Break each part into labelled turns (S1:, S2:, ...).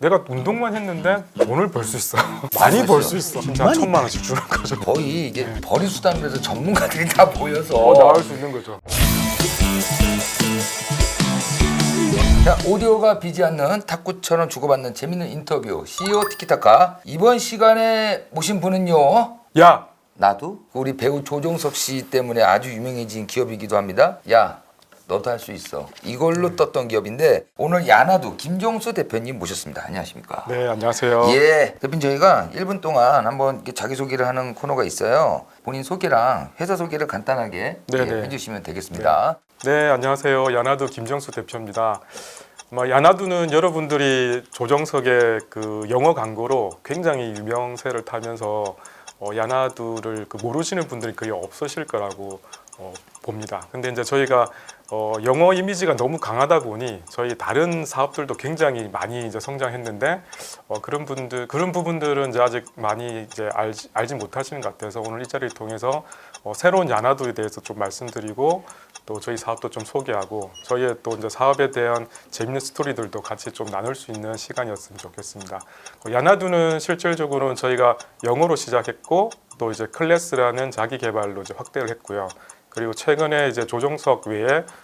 S1: 내가 운동만 했는데 돈을 벌 수 있어. 많이 벌 수 있어. 진짜 한 천만 원씩 주는 거죠.
S2: 거의 이게 버리 수단에서 전문가들이 다 모여서
S1: 어, 나올 수 있는 거죠.
S2: 자, 오디오가 비지 않는 탁구처럼 주고받는 재밌는 인터뷰 CEO 티키타카 이번 시간에 모신 분은요
S1: 야,
S2: 나도 우리 배우 조종석 씨 때문에 아주 유명해진 기업이기도 합니다 야 너도 할 수 있어 이걸로 떴던 기업인데 오늘 야나두 김종수 대표님 모셨습니다 안녕하십니까
S1: 네 안녕하세요.
S2: 예 대표님 저희가 1분 동안 한번 이렇게 자기소개를 하는 코너가 있어요 본인 소개랑 회사 소개를 간단하게
S1: 네,
S2: 예,
S1: 네.
S2: 해주시면 되겠습니다
S1: 네 안녕하세요. 야나두 김정수 대표입니다. 아마 야나두는 여러분들이 조정석의 그 영어 광고로 굉장히 유명세를 타면서 어, 야나두를 그 모르시는 분들이 거의 없으실 거라고 어, 봅니다. 근데 이제 저희가 어, 영어 이미지가 너무 강하다 보니 저희 다른 사업들도 굉장히 많이 이제 성장했는데 어, 그런 분들 그런 부분들은 이제 아직 많이 이제 알지, 알지 못하시는 것 같아서 오늘 이 자리를 통해서 어, 새로운 야나두에 대해서 좀 말씀드리고 또 저희 사업도 좀 소개하고 저희의 또 이제 사업에 대한 재밌는 스토리들도 같이 좀 나눌 수 있는 시간이었으면 좋겠습니다. 어, 야나두는 실질적으로는 저희가 영어로 시작했고 또 이제 클래스라는 자기 개발로 이제 확대를 했고요. 그리고 최근에 이제 조정석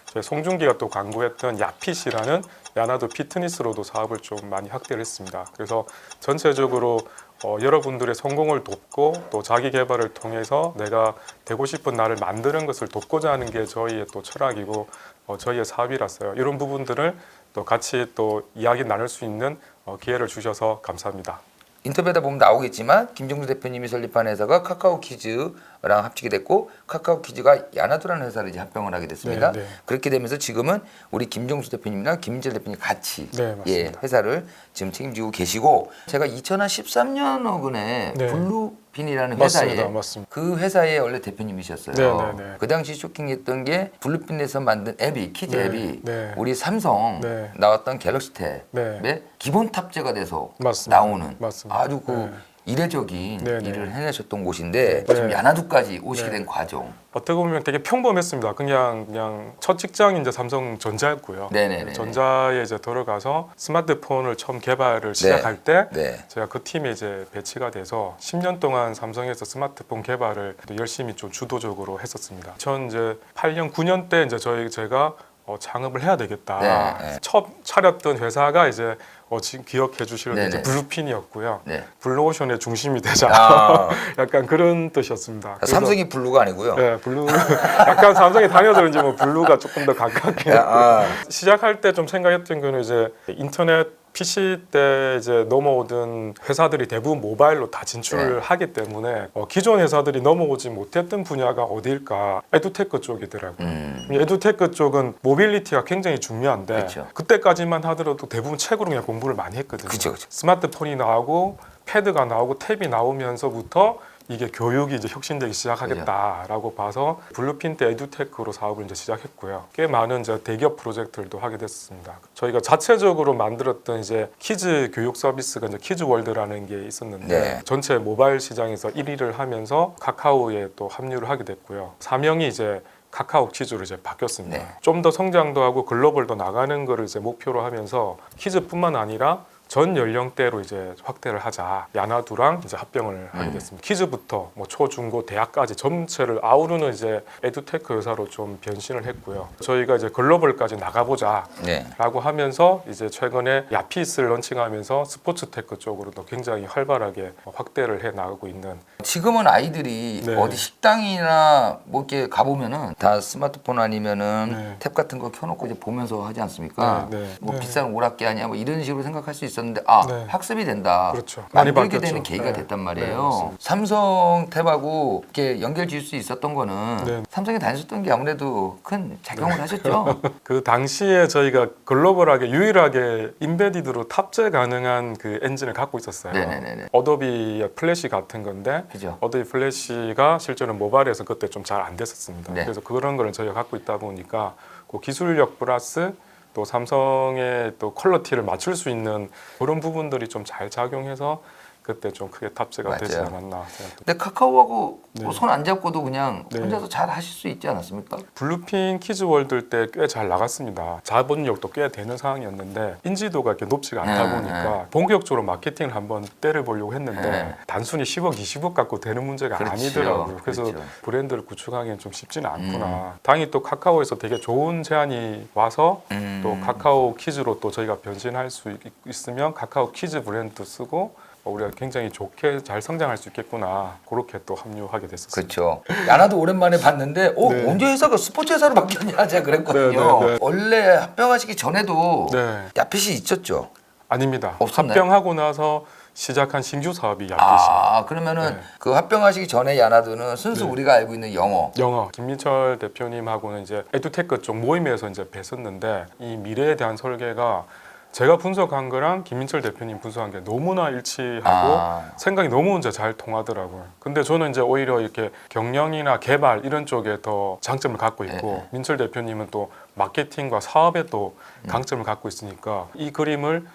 S1: 저희 송중기가 또 광고했던 야핏이라는 야나두 피트니스로도 사업을 좀 많이 확대를 했습니다. 그래서 전체적으로 어, 여러분들의 성공을 돕고 또 자기 개발을 통해서 내가 되고 싶은 나를 만드는 것을 돕고자 하는 게 저희의 또 철학이고 어, 저희의 사업이라서요. 이런 부분들을 또 같이 또 이야기 나눌 수 있는 어, 기회를 주셔서 감사합니다.
S2: 인터뷰하다 보면 나오겠지만 김종수 대표님이 설립한 회사가 카카오 키즈랑 합치게 됐고 카카오 키즈가 야나두라는 회사를 이제 합병을 하게 됐습니다.
S1: 네, 네.
S2: 그렇게 되면서 지금은 우리 김종수 대표님이랑 김민재 대표님 같이
S1: 네.
S2: 예, 회사를 지금 책임지고 계시고 제가 2013년 어근에
S1: 네.
S2: 블루 핀이라는 회사에
S1: 맞습니다. 맞습니다.
S2: 그 회사의 원래 대표님이셨어요.
S1: 네, 네, 네.
S2: 그 당시 쇼킹했던 게 블루핀에서 만든 앱이 키즈
S1: 네,
S2: 앱이
S1: 네.
S2: 우리 삼성
S1: 네.
S2: 나왔던 갤럭시 탭의
S1: 네.
S2: 기본 탑재가 돼서
S1: 맞습니다.
S2: 나오는
S1: 맞습니다.
S2: 아주 그
S1: 네.
S2: 이례적인
S1: 네, 네.
S2: 일을 해내셨던 곳인데
S1: 네.
S2: 지금 야나두까지 오시게
S1: 네.
S2: 된 과정.
S1: 어떻게 보면 되게 평범했습니다. 그냥 그냥 첫 직장이 이제 삼성 전자였고요.
S2: 네네네.
S1: 전자에 이제 들어가서 스마트폰을 처음 개발을 시작할 때
S2: 네.
S1: 제가 그 팀에 이제 배치가 돼서 10년 동안 삼성에서 스마트폰 개발을 또 열심히 좀 주도적으로 했었습니다. 전 이제 8년 9년 때 이제 저희 제가 어, 창업을 해야 되겠다.
S2: 네, 네.
S1: 첫 차렸던 회사가 이제 어, 지금 기억해 주시는 이제
S2: 네네.
S1: 블루핀이었고요.
S2: 네.
S1: 블루오션의 중심이 되자.
S2: 아,
S1: 약간 그런 뜻이었습니다. 그래서-
S2: 삼성이 블루가 아니고요.
S1: 네, 블루. 약간 삼성에 다녀서 그런지 뭐 블루가 조금 더 가깝게.
S2: 아,
S1: 시작할 때 좀 생각했던 거는 이제 인터넷 PC 때 이제 넘어오던 회사들이 대부분 모바일로 다 진출을
S2: 네.
S1: 하기 때문에 어, 기존 회사들이 넘어오지 못했던 분야가 어디일까? 에듀테크 쪽이더라고요.
S2: 음,
S1: 에듀테크 쪽은 모빌리티가 굉장히 중요한데
S2: 그쵸.
S1: 그때까지만 하더라도 대부분 책으로 그냥 공부를 많이 했거든요.
S2: 그쵸, 그쵸.
S1: 스마트폰이 나오고 패드가 나오고 탭이 나오면서부터 이게 교육이 이제 혁신되기 시작하겠다라고 봐서 블루핀 때 에듀테크로 사업을 이제 시작했고요. 꽤 많은 이제 대기업 프로젝트들도 하게 됐습니다. 저희가 자체적으로 만들었던 이제 키즈 교육 서비스가 이제 키즈월드라는 게 있었는데
S2: 네.
S1: 전체 모바일 시장에서 1위를 하면서 카카오에 또 합류를 하게 됐고요. 사명이 이제 카카오 키즈로 이제 바뀌었습니다.
S2: 네.
S1: 좀 더 성장도 하고 글로벌도 나가는 거를 이제 목표로 하면서 키즈뿐만 아니라 전 연령대로 이제 확대를 하자 야나두랑 이제 합병을 하게
S2: 음.
S1: 됐습니다. 키즈부터 뭐 초, 중, 고, 대학까지 전체를 아우르는 이제 에듀테크 회사로 좀 변신을 했고요. 저희가 이제 글로벌까지 나가보자.
S2: 네.
S1: 라고 하면서 이제 최근에 야피스를 런칭하면서 스포츠 테크 쪽으로도 굉장히 활발하게 확대를 해 나가고 있는
S2: 지금은 아이들이
S1: 네.
S2: 어디 식당이나 뭐 이렇게 가보면은 다 스마트폰 아니면은
S1: 네.
S2: 탭 같은 거 켜놓고 이제 보면서 하지 않습니까?
S1: 네, 네.
S2: 뭐
S1: 네.
S2: 비싼 오락기 아니야 뭐 이런 식으로 생각할 수 있 었는데 아
S1: 네.
S2: 학습이 된다.
S1: 그렇죠. 많이
S2: 만들게
S1: 바뀌었죠.
S2: 되는 계기가
S1: 네.
S2: 됐단
S1: 네,
S2: 말이에요.
S1: 맞습니다.
S2: 삼성 탭하고 이렇게 연결 지을 수 있었던 거는
S1: 네.
S2: 삼성에 다녔었던 게 아무래도 큰 작용을 하셨죠.
S1: 그 당시에 저희가 글로벌하게 유일하게 인베디드로 탑재 가능한 그 엔진을 갖고 있었어요.
S2: 네네네네.
S1: 어도비 플래시 같은 건데
S2: 그죠?
S1: 어도비 플래시가 실제로 모바일에서 그때 좀 잘 안 됐었습니다.
S2: 네.
S1: 그래서 그런 거를 저희가 갖고 있다 보니까 그 기술력 플러스 또 삼성의 또 퀄리티를 맞출 수 있는 그런 부분들이 좀 잘 작용해서 그 그때 좀 크게 탑재가 되지
S2: 맞아요.
S1: 않았나 생각합니다.
S2: 근데 카카오하고
S1: 네.
S2: 손 안 잡고도 그냥
S1: 네.
S2: 혼자서 잘 하실 수 있지 않았습니까?
S1: 블루핀 키즈월드 때 꽤 잘 나갔습니다. 자본력도 꽤 되는 상황이었는데 인지도가 이렇게 높지가 않다
S2: 네,
S1: 보니까 본격적으로 마케팅을 한번 때려 보려고 했는데
S2: 네.
S1: 단순히 10억, 20억 갖고 되는 문제가
S2: 그렇죠.
S1: 아니더라고요. 그래서
S2: 그렇죠.
S1: 브랜드를 구축하기엔 좀 쉽지는 않구나.
S2: 음.
S1: 다행히 또 카카오에서 되게 좋은 제안이 와서
S2: 음.
S1: 또 카카오 키즈로 또 저희가 변신할 수 있- 있으면 카카오 키즈 브랜드 쓰고 어, 우리가 굉장히 좋게 잘 성장할 수 있겠구나 그렇게 또 합류하게 됐었어요.
S2: 그렇죠. 야나도 오랜만에 봤는데, 어
S1: 네.
S2: 언제 회사가 스포츠 회사로 바뀌었냐 제가 그랬거든요.
S1: 네, 네, 네.
S2: 원래 합병하시기 전에도
S1: 네,
S2: 야핏이 있었죠.
S1: 아닙니다.
S2: 없었나요?
S1: 합병하고 나서 시작한 신규 사업이 야핏입니다.
S2: 아 그러면은
S1: 네.
S2: 그 합병하시기 전에 야나도는 순수
S1: 네.
S2: 우리가 알고 있는 영어.
S1: 영어 김민철 대표님하고는 이제 에듀테크 쪽 모임에서 이제 뵀었는데 이 미래에 대한 설계가 제가 분석한 거랑 김민철 대표님 분석한 게 너무나 일치하고
S2: 아.
S1: 생각이 너무 이제 잘 통하더라고요. 근데 저는 이제 오히려 이렇게 경영이나 개발 이런 쪽에 더 장점을 갖고 있고
S2: 네.
S1: 민철 대표님은 또 마케팅과 사업에 또
S2: 음.
S1: 강점을 갖고 있으니까 이 그림을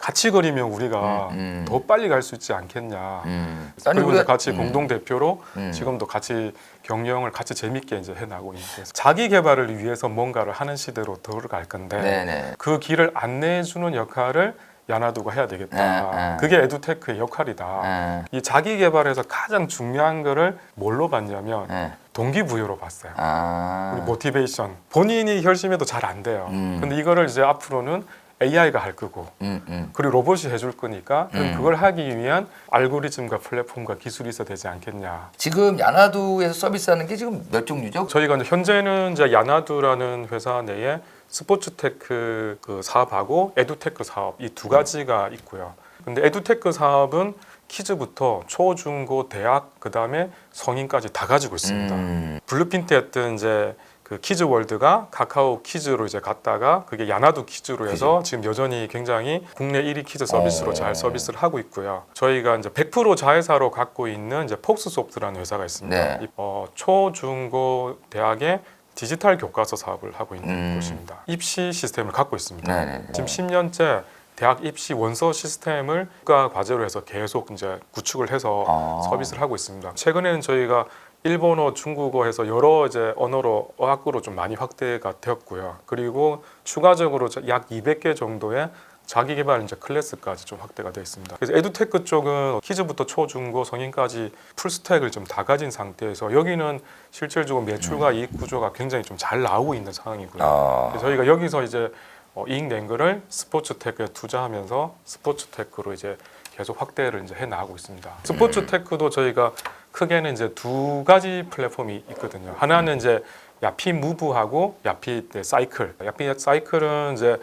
S1: 같이 그리면 우리가
S2: 음, 음.
S1: 더 빨리 갈 수 있지 않겠냐.
S2: 음.
S1: 그리고
S2: 우리가
S1: 같이
S2: 음.
S1: 공동 대표로
S2: 음.
S1: 지금도 같이 경영을 같이 재밌게 이제 해나고 있는 거예요. 자기 개발을 위해서 뭔가를 하는 시대로 들어갈 건데
S2: 네네.
S1: 그 길을 안내해 주는 역할을 야나두가 해야 되겠다.
S2: 네, 네.
S1: 그게 에듀테크의 역할이다.
S2: 네.
S1: 이 자기 개발에서 가장 중요한 거를 뭘로 봤냐면
S2: 네.
S1: 동기부여로 봤어요.
S2: 아.
S1: 우리 모티베이션. 본인이 결심해도 잘 안 돼요.
S2: 음.
S1: 근데 이거를 이제 앞으로는 AI가 할 거고
S2: 음, 음.
S1: 그리고 로봇이 해줄 거니까 그럼
S2: 음.
S1: 그걸 하기 위한 알고리즘과 플랫폼과 기술이 있어야 되지 않겠냐.
S2: 지금 야나두에서 서비스하는 게 지금 몇 종류죠?
S1: 저희가 이제 현재는 이제 야나두라는 회사 내에 스포츠테크 그 사업하고 에듀테크 사업 이 두 가지가 있고요. 근데 에듀테크 사업은 키즈부터 초, 중, 고, 대학 그다음에 성인까지 다 가지고 있습니다.
S2: 음.
S1: 블루핀트 했던 이제 그 키즈 월드가 카카오 키즈로 이제 갔다가 그게 야나두 키즈로 해서 지금 여전히 굉장히 국내 1위 키즈 서비스로
S2: 어.
S1: 잘 서비스를 하고 있고요. 저희가 이제 100% 자회사로 갖고 있는 이제 폭스소프트라는 회사가 있습니다.
S2: 네.
S1: 이, 어, 초, 중, 고 대학의 디지털 교과서 사업을 하고 있는
S2: 음.
S1: 곳입니다. 입시 시스템을 갖고 있습니다.
S2: 네네.
S1: 지금 10년째 대학 입시 원서 시스템을 국가 과제로 해서 계속 이제 구축을 해서
S2: 아.
S1: 서비스를 하고 있습니다. 최근에는 저희가 일본어, 중국어 해서 여러 이제 언어로 어학으로 좀 많이 확대가 되었고요. 그리고 추가적으로 약 200개 정도의 자기 개발 이제 클래스까지 좀 확대가 되어 있습니다. 그래서 에듀테크 쪽은 키즈부터 초, 중, 고, 성인까지 풀스택을 좀 다 가진 상태에서 여기는 실질적으로 매출과 이익 구조가 굉장히 좀 잘 나오고 있는 상황이고요.
S2: 아.
S1: 그래서 저희가 여기서 이제 어, 이익 낸 거를 스포츠 테크에 투자하면서 스포츠 테크로 이제 계속 확대를 이제 해 나가고 있습니다. 스포츠 테크도 저희가 크게는 이제 두 가지 플랫폼이 있거든요. 하나는 이제 야피 무브하고 야피 네, 사이클. 야피 사이클은 이제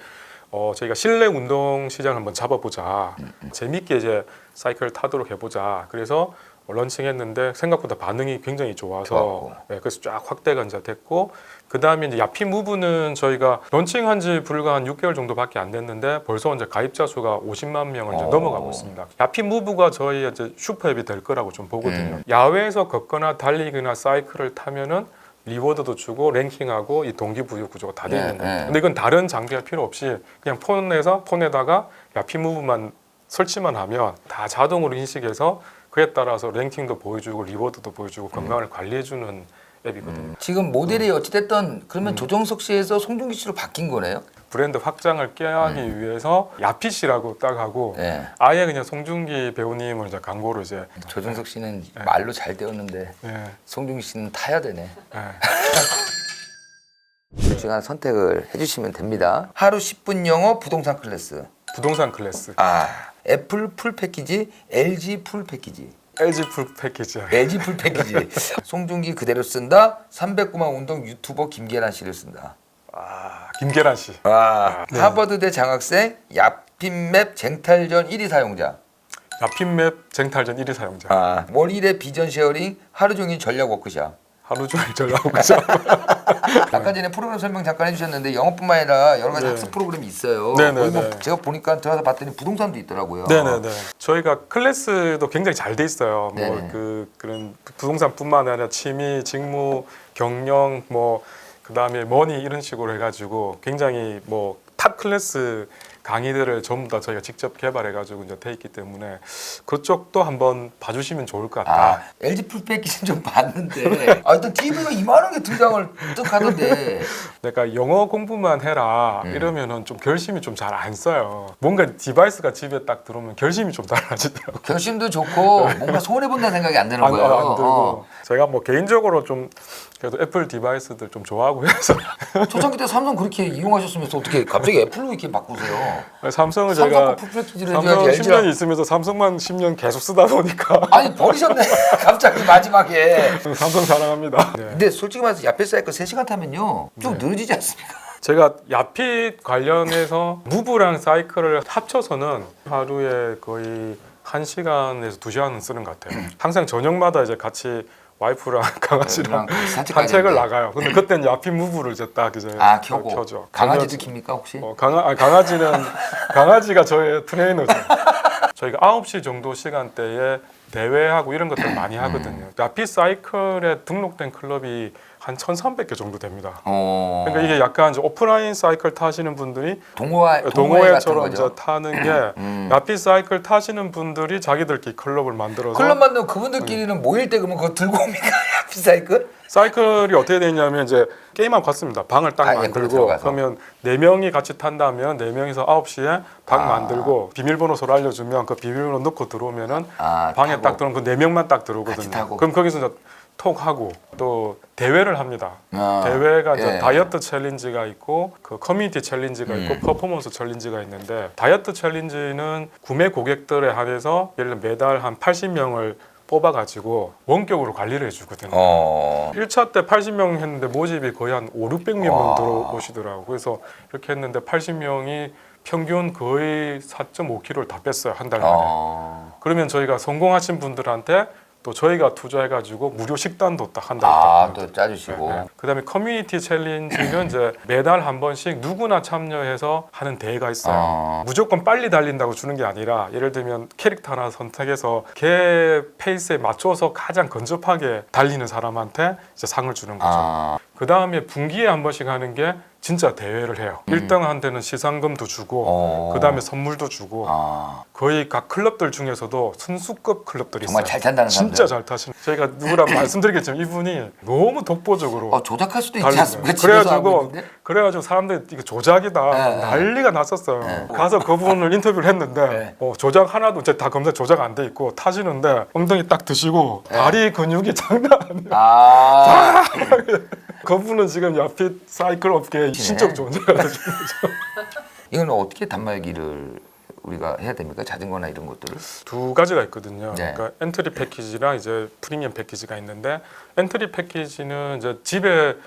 S1: 어, 저희가 실내 운동 시장을 한번 잡아보자. 재밌게 이제 사이클 타도록 해보자. 그래서 런칭했는데 생각보다 반응이 굉장히 좋아서. 네, 그래서 쫙 확대가 이제 됐고 그 다음에 이제 야피 무브는 저희가 런칭한 지 불과 한 6개월 정도밖에 안 됐는데 벌써 이제 가입자 수가 50만 명을 이제
S2: 어.
S1: 넘어가고 있습니다. 야피 무브가 저희 이제 슈퍼앱이 될 거라고 좀 보거든요.
S2: 음.
S1: 야외에서 걷거나 달리기나 사이클을 타면은 리워드도 주고 랭킹하고 이 동기부여 구조가 다돼
S2: 네,
S1: 있는 거예요.
S2: 네.
S1: 근데 이건 다른 장비할 필요 없이 그냥 폰에서 폰에다가 야피 무브만 설치만 하면 다 자동으로 인식해서 그에 따라서 랭킹도 보여주고 리워드도 보여주고 건강을 관리해주는 앱이거든요.
S2: 지금 모델이 어찌됐든 그러면 조정석 씨에서 송중기 씨로 바뀐 거네요?
S1: 브랜드 확장을 꾀하기 위해서 야핏이라고 딱 하고
S2: 네.
S1: 아예 그냥 송중기 배우님을 이제 광고로 이제
S2: 조정석 씨는 말로 잘 되었는데
S1: 예,
S2: 송중기 씨는 타야 되네.
S1: 예.
S2: 둘 중에 하나 선택을 해주시면 됩니다. 하루 10분 영어 부동산 클래스.
S1: 부동산 클래스
S2: 아 애플 풀 패키지, LG 풀 패키지.
S1: LG 풀 패키지
S2: LG 풀 패키지. 송중기 그대로 쓴다. 309만 운동 유튜버 김계란 씨를 쓴다.
S1: 아 김계란 씨
S2: 아,
S1: 네.
S2: 하버드대 장학생 야핀맵 쟁탈전 1위 사용자.
S1: 야핀맵 쟁탈전 1위 사용자
S2: 아, 월일의 비전 쉐어링 하루 종일 전략 워크샵.
S1: 하루 종일 전화하고 그죠
S2: 아까 전에 프로그램 설명 잠깐 해주셨는데 영어뿐만 아니라 여러 가지
S1: 네.
S2: 학습 프로그램이 있어요.
S1: 네네네.
S2: 거기 뭐 제가 보니까 들어가서 봤더니 부동산도 있더라고요.
S1: 네네네. 저희가 클래스도 굉장히 잘 돼 있어요.
S2: 네네.
S1: 뭐 그 그런 부동산뿐만 아니라 취미, 직무, 경영, 뭐 그다음에 머니 이런 식으로 해가지고 굉장히 뭐 탑 클래스 강의들을 전부 다 저희가 직접 개발해가지고 이제 돼 있기 때문에 그쪽도 한번 봐주시면 좋을 것 같다.
S2: 아, LG 풀 패키지는 좀 봤는데 아, 일단 TV가 이만한 게 두 장을 뜩 하던데
S1: 그러니까 영어 공부만 해라
S2: 음.
S1: 이러면은 좀 결심이 좀 잘 안 써요. 뭔가 디바이스가 집에 딱 들어오면 결심이 좀 달라지더라고요.
S2: 결심도 좋고 뭔가 손해 본다는 생각이 안 드는
S1: 안,
S2: 거예요.
S1: 안 들고
S2: 어.
S1: 제가 뭐 개인적으로 좀 그래도 애플 디바이스들 좀 좋아하고 해서
S2: 초창기 때 삼성 그렇게 이용하셨으면서 어떻게 갑자기 애플로 이렇게 바꾸세요?
S1: 삼성을
S2: 삼성
S1: 제가
S2: 패키지를
S1: 삼성
S2: 해줘야지
S1: 10년
S2: LG랑
S1: 있으면서 삼성만 10년 계속 쓰다 보니까
S2: 아니 버리셨네 갑자기 마지막에
S1: 삼성 사랑합니다. 네.
S2: 근데 솔직히 말해서 야페 사이클 3시간 타면요 좀 늘어지지 않습니까?
S1: 제가 야핏 관련해서 무브랑 사이클을 합쳐서는 하루에 거의 1시간에서 2시간은 쓰는 것 같아요. 항상 저녁마다 이제 같이 와이프랑 강아지랑
S2: 산책
S1: 산책을 나가요. 근데 그때는 야핏 무브를 이제 딱 이제
S2: 아 켜고
S1: 켜죠.
S2: 강아지도 킵니까 혹시?
S1: 어, 강아, 아, 강아지는 강아지가 저의 트레이너죠. 저희가 9시 정도 시간대에 대회하고 이런 것들 많이 하거든요. 야핏 사이클에 등록된 클럽이 한 1,300개 정도 됩니다.
S2: 어...
S1: 그러니까 이게 약간 이제 오프라인 사이클 타시는 분들이
S2: 동호회 동호회 같은
S1: 동호회처럼
S2: 거죠.
S1: 이제 타는 게
S2: 음.
S1: 야핏 사이클 타시는 분들이 자기들끼리 클럽을 만들어서
S2: 클럽 만들면 그분들끼리는 모일 때 그러면 그거 들고 옵니까? 야페 사이클?
S1: 사이클이 어떻게 되냐면 이제 게임하고 같습니다. 방을 딱
S2: 아, 예, 그거
S1: 만들고
S2: 들어가서.
S1: 그러면 네 명이 같이 탄다면 네 명이서 9시에 방
S2: 아.
S1: 만들고 비밀번호 서로 알려주면 그 비밀번호 넣고 들어오면은
S2: 아,
S1: 방에
S2: 타고.
S1: 딱 들어오면 그 네 명만 딱 들어오거든요.
S2: 타고.
S1: 그럼 거기서 이제 톡하고 또 대회를 합니다.
S2: 아,
S1: 대회가 이제
S2: 예.
S1: 다이어트 챌린지가 있고 그 커뮤니티 챌린지가 있고
S2: 음.
S1: 퍼포먼스 챌린지가 있는데 다이어트 챌린지는 구매 고객들에 한해서 예를 들어 매달 한 80명을 뽑아가지고 원격으로 관리를 해주거든요.
S2: 어...
S1: 1차 때 80명 했는데 모집이 거의 한 5, 600명
S2: 와.
S1: 들어오시더라고요. 그래서 이렇게 했는데 80명이 평균 거의 4.5kg를 다 뺐어요. 한 달 만에.
S2: 어...
S1: 그러면 저희가 성공하신 분들한테 또 저희가 투자해가지고 무료 식단도 딱한달
S2: 아, 딱또 짜주시고.
S1: 그다음에 커뮤니티 챌린지는 이제 매달 한 번씩 누구나 참여해서 하는 대회가 있어요.
S2: 아.
S1: 무조건 빨리 달린다고 주는 게 아니라 예를 들면 캐릭터 하나 선택해서 걔 페이스에 맞춰서 가장 근접하게 달리는 사람한테 이제 상을 주는 거죠.
S2: 아,
S1: 그 다음에 분기에 한 번씩 하는 게 진짜 대회를 해요.
S2: 음.
S1: 1등한테는 시상금도 주고
S2: 어.
S1: 그 다음에 선물도 주고
S2: 아,
S1: 거의 각 클럽들 중에서도 선수급 클럽들이
S2: 정말
S1: 있어요.
S2: 잘 탄다는 사람들.
S1: 진짜 잘 타시는. 저희가 누구랑 말씀드리겠지만 이분이 너무 독보적으로
S2: 어, 조작할 수도 있지 않습니까?
S1: 거예요.
S2: 집에서 하고
S1: 그래가지고
S2: 있는데?
S1: 그래가지고 사람들이 이거 조작이다
S2: 네, 네.
S1: 난리가 났었어요.
S2: 네.
S1: 가서 그분을 인터뷰를 했는데
S2: 네.
S1: 어, 조작 하나도 이제 다 검사 조작 안 돼 있고 타시는데 엉덩이 딱 드시고
S2: 네.
S1: 다리 근육이 장난 아니에요.
S2: 아,
S1: 그분은 지금 야핏 사이클 업계의 신적 존재가 되죠.
S2: 이건 어떻게 단말기를 우리가 해야 됩니까? 자전거나 이런 것들을?
S1: 두 가지가 있거든요.
S2: 네.
S1: 그러니까 엔트리 패키지랑 이제 프리미엄 패키지가 있는데 엔트리 패키지는 이제 집에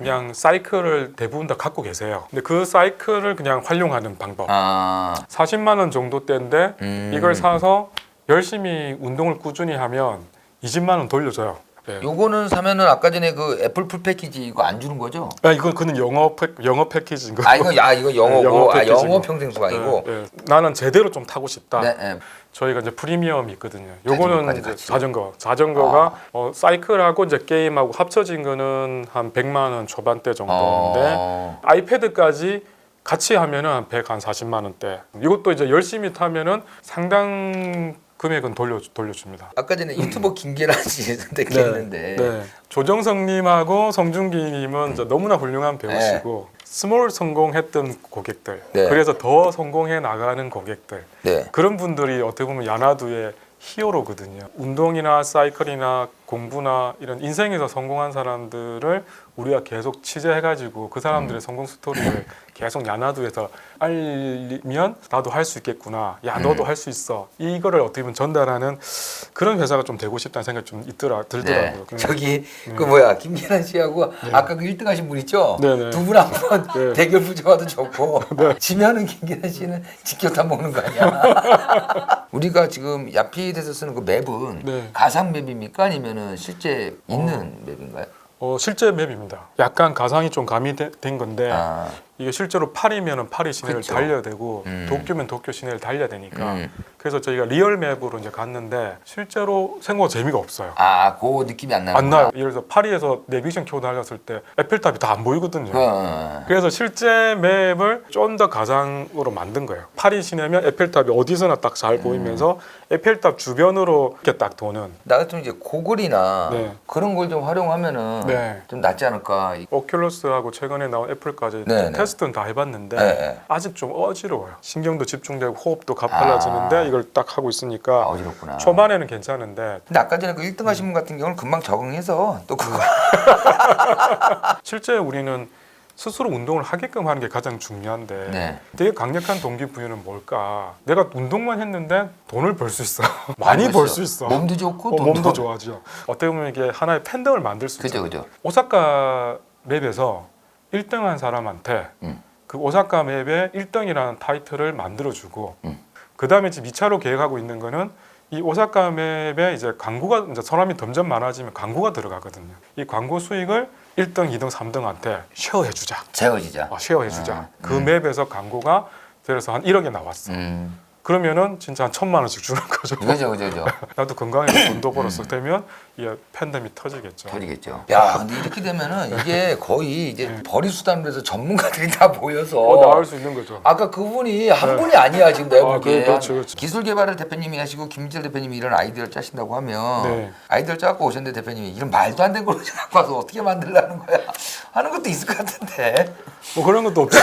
S1: 그냥 사이클을 대부분 다 갖고 계세요. 근데 그 사이클을 그냥 활용하는 방법.
S2: 아,
S1: 40만 원 정도 대인데
S2: 음.
S1: 이걸 사서 열심히 운동을 꾸준히 하면 20만 원 돌려줘요. 네.
S2: 요거는 사면은 아까 전에 그 애플 풀 패키지 이거 안 주는 거죠?
S1: 아 이건 그는 영어 패, 영어 패키지인 거.
S2: 아 이거 야 이거 영어고
S1: 영어
S2: 아. 영어 평생수가 아니고
S1: 네, 네. 나는 제대로 좀 타고 싶다.
S2: 네, 네.
S1: 저희가 이제 프리미엄이 있거든요.
S2: 자전거까지
S1: 요거는 이제
S2: 같이?
S1: 자전거. 자전거가 어, 사이클하고 이제 게임하고 합쳐진 거는 한 100만 원 초반대 정도인데
S2: 어,
S1: 아이패드까지 같이 하면은 한 100, 한 40만 원대. 이것도 이제 열심히 타면은 상당 금액은 돌려 돌려줍니다.
S2: 아까 전에 유튜버 김계란 씨 선택했는데
S1: 네. 조정석님하고 성준기님은 이제 너무나 훌륭한 배우시고 스몰 성공했던 고객들,
S2: 네.
S1: 그래서 더 성공해 나가는 고객들
S2: 네.
S1: 그런 분들이 어떻게 보면 야나두의 히어로거든요. 운동이나 사이클이나 공부나 이런 인생에서 성공한 사람들을 우리가 계속 취재해가지고 그 사람들의 성공 스토리를 계속 야나두에서 알리면 나도 할 수 있겠구나. 야 너도 할 수 있어. 이거를 어떻게 보면 전달하는 그런 회사가 좀 되고 싶다는 생각이 좀 있더라
S2: 네.
S1: 들더라고요. 그냥
S2: 저기 그 뭐야 김계란 씨하고 아까 그 1등 하신 분 있죠?
S1: 네, 네.
S2: 두 분 한 번
S1: 네.
S2: 대결 부정화도 좋고 지면은 김계란 씨는 직격탄 먹는 거 아니야? 우리가 지금 야핏에서 쓰는 그 맵은
S1: 네.
S2: 가상 맵입니까 아니면은 실제 있는 맵인가요?
S1: 어, 실제 맵입니다. 약간 가상이 좀 가미된 건데
S2: 아,
S1: 이게 실제로 팔이면은 팔이 시내를
S2: 그쵸.
S1: 달려야 되고
S2: 음.
S1: 도쿄면 도쿄 시내를 달려야 되니까
S2: 음.
S1: 그래서 저희가 리얼 맵으로 이제 갔는데 실제로 생각보다 재미가 없어요.
S2: 아, 그 느낌이 안 나는
S1: 안 나요. 예를 들어서 파리에서 내비게이션 켜고 달렸을 때 에펠탑이 다 안 보이거든요.
S2: 어.
S1: 그래서 실제 맵을 좀 더 가상으로 만든 거예요. 파리 시내면 에펠탑이 어디서나 딱잘
S2: 음.
S1: 보이면서 에펠탑 주변으로 이렇게 딱 도는
S2: 나 같으면 이제 고글이나
S1: 네.
S2: 그런 걸 좀 활용하면은
S1: 네.
S2: 좀 낫지 않을까.
S1: 오큘러스하고 최근에 나온 애플까지
S2: 네, 네.
S1: 테스트 는 다 해봤는데
S2: 네, 네.
S1: 아직 좀 어지러워요. 신경도 집중되고 호흡도 가팔라지는데
S2: 아.
S1: 이걸 딱 하고
S2: 아,
S1: 있으니까
S2: 어지럽구나.
S1: 초반에는 괜찮은데
S2: 근데 아까 전에 그 1등 하신 분 같은 경우는 금방 적응해서 또 그거
S1: 실제 우리는 스스로 운동을 하게끔 하는 게 가장 중요한데
S2: 네.
S1: 되게 강력한 동기부여는 뭘까? 내가 운동만 했는데 돈을 벌 수 있어. 많이 벌. 수 있어.
S2: 몸도 좋고
S1: 어,
S2: 돈도
S1: 몸도 좋아지죠. 어떻게 보면 이게 하나의 팬덤을 만들 수
S2: 그죠
S1: 있죠.
S2: 그죠.
S1: 오사카 맵에서 1등한 사람한테
S2: 음.
S1: 그 오사카 맵의 1등이라는 타이틀을 만들어주고
S2: 음.
S1: 그 다음에 지금 2차로 계획하고 있는 거는 이 오사카 맵에 이제 광고가 이제 사람이 점점 많아지면 광고가 들어가거든요. 이 광고 수익을 1등, 2등, 3등한테 쉐어해주자.
S2: 재워지자.
S1: 어, 쉐어해주자.
S2: 아,
S1: 그
S2: 음.
S1: 맵에서 광고가 그래서 한 1억에 나왔어.
S2: 음.
S1: 그러면은 진짜 한 천만 원씩 주는 거죠.
S2: 그죠 그죠 그죠.
S1: 나도 건강해서 돈도 벌었을 테면 이 팬덤이 터지겠죠.
S2: 터지겠죠. 야, 근데 이렇게 되면은 이게 거의 이제
S1: 네.
S2: 벌이 수단으로 해서 전문가들이 다 모여서
S1: 어, 나을 수 있는 거죠.
S2: 아까 그분이 한 분이 아니야 지금 내가
S1: 아,
S2: 보기에
S1: 그- 그렇죠, 그렇죠.
S2: 기술 개발을 대표님이 하시고 김민철 대표님이 이런 아이디어를 짜신다고 하면
S1: 네.
S2: 아이디어를 짜고 오셨는데 대표님이 이런 말도 안 되는 걸 갖고 와서 어떻게 만들라는 거야 하는 것도 있을 것 같은데
S1: 뭐 그런 것도 없죠.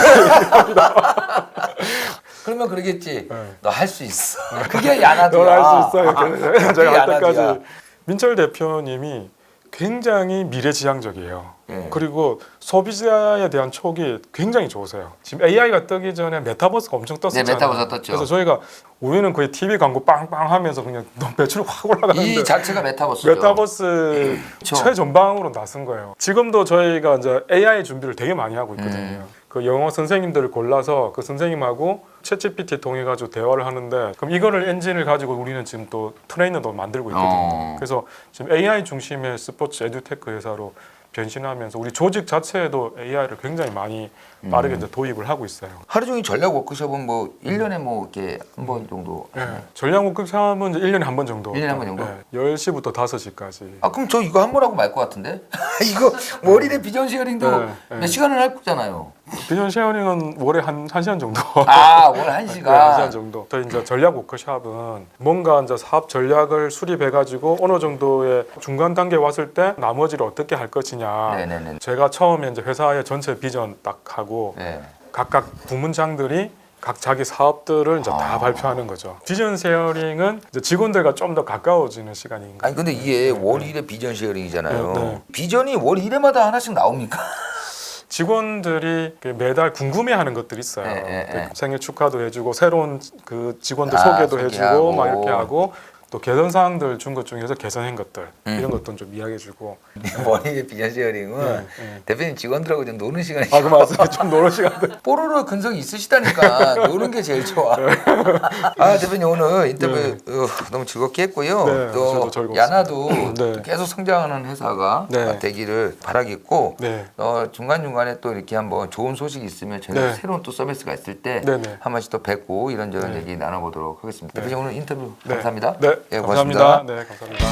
S2: 그러면 그러겠지
S1: 네.
S2: 너할 수 있어 그게 야나도야
S1: 널할수 있어요.
S2: 그게
S1: 제가 할. 때까지 민철 대표님이 굉장히 미래지향적이에요.
S2: 예.
S1: 그리고 소비자에 대한 촉이 굉장히 좋으세요. 지금 AI가 뜨기 전에 메타버스가 엄청 떴었잖아요.
S2: 네, 메타버스가 떴죠.
S1: 그래서 저희가 우리는 거의 TV 광고 빵빵 하면서 그냥 매출이 확 올라가는데
S2: 이 자체가 메타버스죠
S1: 메타버스. 최전방으로 나선 거예요. 지금도 저희가 이제 AI 준비를 되게 많이 하고 있거든요.
S2: 음.
S1: 그 영어 선생님들을 골라서 그 선생님하고 챗GPT 통해 가지고 대화를 하는데 그럼 이거를 엔진을 가지고 우리는 지금 또 트레이너도 만들고 있거든요.
S2: 어.
S1: 그래서 지금 AI 중심의 스포츠 에듀테크 회사로 변신하면서 우리 조직 자체에도 AI를 굉장히 많이 빠르게
S2: 음.
S1: 이제 도입을 하고 있어요.
S2: 하루 종일 전략 워크숍은 뭐 1년에 뭐 이렇게 한 번 정도
S1: 네. 전략 사업은 이제 1년에 한 번 정도.
S2: 일년에 한번 정도?
S1: 네. 10시부터 5시까지.
S2: 아 그럼 저 이거 한 번 하고 말 것 같은데 이거 월일의 비전 쉐어링도
S1: 네, 네.
S2: 몇 시간을 할 거잖아요
S1: 비전 쉐어링은 월에 한, 한 시간 정도.
S2: 아월 한
S1: 네, 한
S2: 시간
S1: 시간 정도. 저희 이제 전략 워크샵은 뭔가 이제 사업 전략을 수립해 가지고 어느 정도의 중간 단계 왔을 때 나머지를 어떻게 할 것이냐.
S2: 네네네
S1: 제가 처음에 이제 회사의 전체 비전 딱 하고
S2: 네.
S1: 각각 부문장들이 각 자기 사업들을 이제 다
S2: 아.
S1: 발표하는 거죠. 비전 쉐어링은 이제 직원들과 좀 더 가까워지는 시간인 거예요.
S2: 아니 근데 이게 월 1회 비전 쉐어링이잖아요
S1: 네, 네.
S2: 비전이 월 1회마다 하나씩 나옵니까?
S1: 직원들이 그 매달 궁금해하는 것들이 있어요.
S2: 네, 네,
S1: 그
S2: 네.
S1: 생일 축하도 해주고 새로운 그 직원들
S2: 아,
S1: 소개도
S2: 소개하고.
S1: 해주고 막 이렇게 하고 또 개선 사항들 준 것 중에서 개선한 것들
S2: 음.
S1: 이런 것도 좀 이야기해주고.
S2: 월 1회 비전 쉐어링은
S1: 네, 네.
S2: 대표님 직원들하고 좀 노는 시간이
S1: 아, 그 맞아요. 좀 노는 시간들.
S2: 뽀로로 근성이 있으시다니까 노는 게 제일 좋아. 아 대표님 오늘 인터뷰
S1: 네.
S2: 어, 너무 즐겁게 했고요.
S1: 네,
S2: 또
S1: 저도 즐거웠습니다.
S2: 야나도
S1: 네.
S2: 계속 성장하는 회사가
S1: 네.
S2: 되기를 바라겠고
S1: 네.
S2: 어, 중간 중간에 또 이렇게 한번 좋은 소식이 있으면 저희가
S1: 네.
S2: 새로운 또 서비스가 있을 때
S1: 네, 네.
S2: 한 번씩 또 뵙고 이런저런
S1: 네.
S2: 얘기 나눠보도록 하겠습니다.
S1: 네.
S2: 대표님 오늘 인터뷰
S1: 네.
S2: 감사합니다.
S1: 네,
S2: 예,
S1: 감사합니다.
S2: 고맙습니다.
S1: 네, 감사합니다.